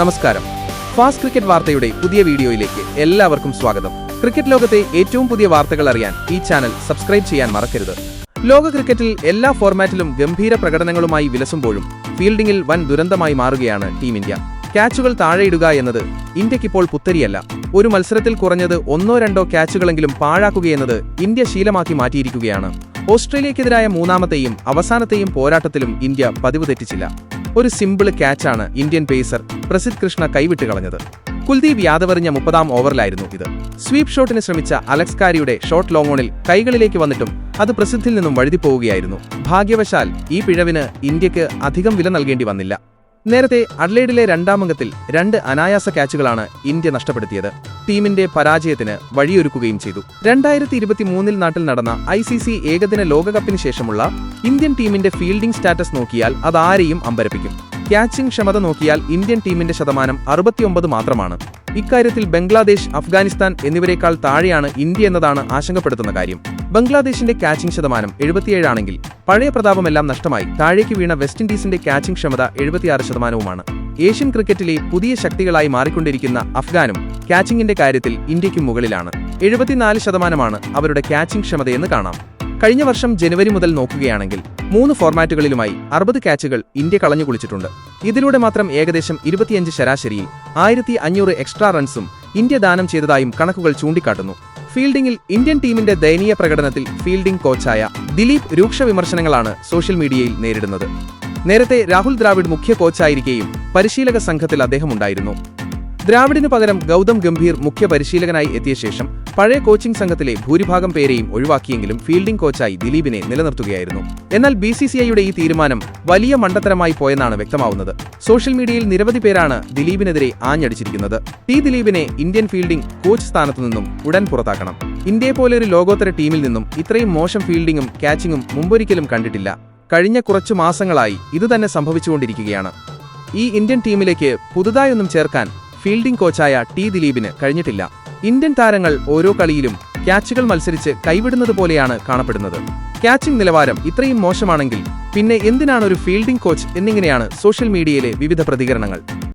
നമസ്കാരം. Fast cricket വാർത്തയുടെ പുതിയ വീഡിയോയിലേക്ക് എല്ലാവർക്കും സ്വാഗതം. ക്രിക്കറ്റ് ലോകത്തെ ഏറ്റവും പുതിയ വാർത്തകൾ അറിയാൻ ഈ ചാനൽ സബ്സ്ക്രൈബ് ചെയ്യാൻ മറക്കരുത്. ലോക ക്രിക്കറ്റിൽ എല്ലാ ഫോർമാറ്റിലും ഗംഭീര പ്രകടനങ്ങളുമായി വിലസുമ്പോഴും ഫീൽഡിംഗിൽ വൻ ദുരന്തമായി മാറുകയാണ് ടീം ഇന്ത്യ. ക്യാച്ചുകൾ താഴെയിടുക എന്നത് ഇന്ത്യക്കിപ്പോൾ പുത്തരിയല്ല. ഒരു മത്സരത്തിൽ കുറഞ്ഞത് ഒന്നോ രണ്ടോ ക്യാച്ചുകളെങ്കിലും പാഴാക്കുകയെന്നത് ഇന്ത്യ ശീലമാക്കി മാറ്റിയിരിക്കുകയാണ്. ഓസ്ട്രേലിയക്കെതിരായ മൂന്നാമത്തെയും അവസാനത്തെയും പോരാട്ടത്തിലും ഇന്ത്യ പതിവ് തെറ്റിച്ചില്ല. ഒരു സിമ്പിൾ ക്യാച്ചാണ് ഇന്ത്യൻ പേസർ പ്രസിദ് കൃഷ്ണ കൈവിട്ട് കളഞ്ഞത്. കുൽദീപ് യാദവെറിഞ്ഞ മുപ്പതാം ഓവറിലായിരുന്നു ഇത്. സ്വീപ് ഷോട്ടിന് ശ്രമിച്ച അലക്സ് കാരിയുടെ ഷോട്ട് ലോങ്ങോണിൽ കൈകളിലേക്ക് വന്നിട്ടും അത് പ്രസിദ്ധിൽ നിന്നും വഴുതിപ്പോവുകയായിരുന്നു. ഭാഗ്യവശാൽ ഈ പിഴവിന് ഇന്ത്യയ്ക്ക് അധികം വില നൽകേണ്ടി വന്നില്ല. നേരത്തെ അഡ്ലേഡിലെ രണ്ടാമംഗത്തിൽ രണ്ട് അനായാസ ക്യാച്ചുകളാണ് ഇന്ത്യ നഷ്ടപ്പെടുത്തിയത്. ടീമിന്റെ പരാജയത്തിന് വഴിയൊരുക്കുകയും ചെയ്തു. രണ്ടായിരത്തി ഇരുപത്തിമൂന്നിൽ നാട്ടിൽ നടന്ന ഐ സി സി ഏകദിന ലോകകപ്പിന് ശേഷമുള്ള ഇന്ത്യൻ ടീമിന്റെ ഫീൽഡിംഗ് സ്റ്റാറ്റസ് നോക്കിയാൽ അതാരെയും അമ്പരപ്പിക്കും. ക്യാച്ചിംഗ് ക്ഷമത നോക്കിയാൽ ഇന്ത്യൻ ടീമിന്റെ ശതമാനം അറുപത്തിയൊമ്പത് മാത്രമാണ്. ഇക്കാര്യത്തിൽ ബംഗ്ലാദേശ് അഫ്ഗാനിസ്ഥാൻ എന്നിവരെക്കാൾ താഴെയാണ് ഇന്ത്യ എന്നതാണ് ആശങ്കപ്പെടുത്തുന്ന കാര്യം. ബംഗ്ലാദേശിന്റെ കാച്ചിംഗ് ശതമാനം എഴുപത്തിയേഴാണെങ്കിൽ പഴയ പ്രതാപമെല്ലാം നഷ്ടമായി. താഴേക്ക് വീണ വെസ്റ്റ് ഇൻഡീസിന്റെ കാച്ചിംഗ് ക്ഷമത എഴുപത്തിയാറ് ശതമാനവുമാണ്. ഏഷ്യൻ ക്രിക്കറ്റിലെ പുതിയ ശക്തികളായി മാറിക്കൊണ്ടിരിക്കുന്ന അഫ്ഗാനും കാച്ചിങ്ങിന്റെ കാര്യത്തിൽ ഇന്ത്യയ്ക്കും മുകളിലാണ്. എഴുപത്തിനാല് ശതമാനമാണ് അവരുടെ കാച്ചിംഗ് ക്ഷമതയെന്ന് കാണാം. കഴിഞ്ഞ വർഷം ജനുവരി മുതൽ നോക്കുകയാണെങ്കിൽ മൂന്ന് ഫോർമാറ്റുകളിലുമായി അറുപത് ക്യാച്ചുകൾ ഇന്ത്യ കളഞ്ഞു കുളിച്ചിട്ടുണ്ട്. ഇതിലൂടെ മാത്രം ഏകദേശം ഇരുപത്തിയഞ്ച് ശരാശരിയിൽ ആയിരത്തി അഞ്ഞൂറ് എക്സ്ട്രാ റൺസും ഇന്ത്യ ദാനം ചെയ്തതായും കണക്കുകൾ ചൂണ്ടിക്കാട്ടുന്നു. ഫീൽഡിംഗിൽ ഇന്ത്യൻ ടീമിന്റെ ദയനീയ പ്രകടനത്തിൽ ഫീൽഡിംഗ് കോച്ചായ ദിലീപ് രൂക്ഷ വിമർശനങ്ങളാണ് സോഷ്യൽ മീഡിയയിൽ നേരിടുന്നത്. നേരത്തെ രാഹുൽ ദ്രാവിഡ് മുഖ്യ കോച്ചായിരിക്കെയും പരിശീലക സംഘത്തിൽ അദ്ദേഹം ഉണ്ടായിരുന്നു ദ്രാവിഡിനു പകരം ഗൗതം ഗംഭീർ മുഖ്യ പരിശീലകനായി എത്തിയ ശേഷം പഴയ കോച്ചിംഗ് സംഘത്തിലെ ഭൂരിഭാഗം പേരെയും ഒഴിവാക്കിയെങ്കിലും ഫീൽഡിംഗ് കോച്ചായി ദിലീപിനെ നിലനിർത്തുകയായിരുന്നു. എന്നാൽ ബി സി സി ഐയുടെ ഈ തീരുമാനം വലിയ മണ്ടത്തരമായി പോയെന്നാണ് വ്യക്തമാവുന്നത്. സോഷ്യൽ മീഡിയയിൽ നിരവധി പേരാണ് ദിലീപിനെതിരെ ആഞ്ഞടിച്ചിരിക്കുന്നത്. ടി ദിലീപിനെ ഇന്ത്യൻ ഫീൽഡിംഗ് കോച്ച് സ്ഥാനത്തു നിന്നും ഉടൻ പുറത്താക്കണം. ഇന്ത്യയെ പോലെ ഒരു ലോകോത്തര ടീമിൽ നിന്നും ഇത്രയും മോശം ഫീൽഡിംഗും ക്യാച്ചിങ്ങും മുമ്പൊരിക്കലും കണ്ടിട്ടില്ല. കഴിഞ്ഞ കുറച്ചു മാസങ്ങളായി ഇതുതന്നെ സംഭവിച്ചുകൊണ്ടിരിക്കുകയാണ്. ഈ ഇന്ത്യൻ ടീമിലേക്ക് പുതുതായൊന്നും ചേർക്കാൻ ഫീൽഡിംഗ് കോച്ചായ ടി ദിലീപിന് കഴിഞ്ഞിട്ടില്ല. ഇന്ത്യൻ താരങ്ങൾ ഓരോ കളിയിലും ക്യാച്ചുകൾ മത്സരിച്ച് കൈവിടുന്നത് പോലെയാണ് കാണപ്പെടുന്നത്. ക്യാച്ചിംഗ് നിലവാരം ഇത്രയും മോശമാണെങ്കിൽ പിന്നെ എന്തിനാണ് ഒരു ഫീൽഡിംഗ് കോച്ച് എന്നിങ്ങനെയാണ് സോഷ്യൽ മീഡിയയിലെ വിവിധ പ്രതികരണങ്ങൾ?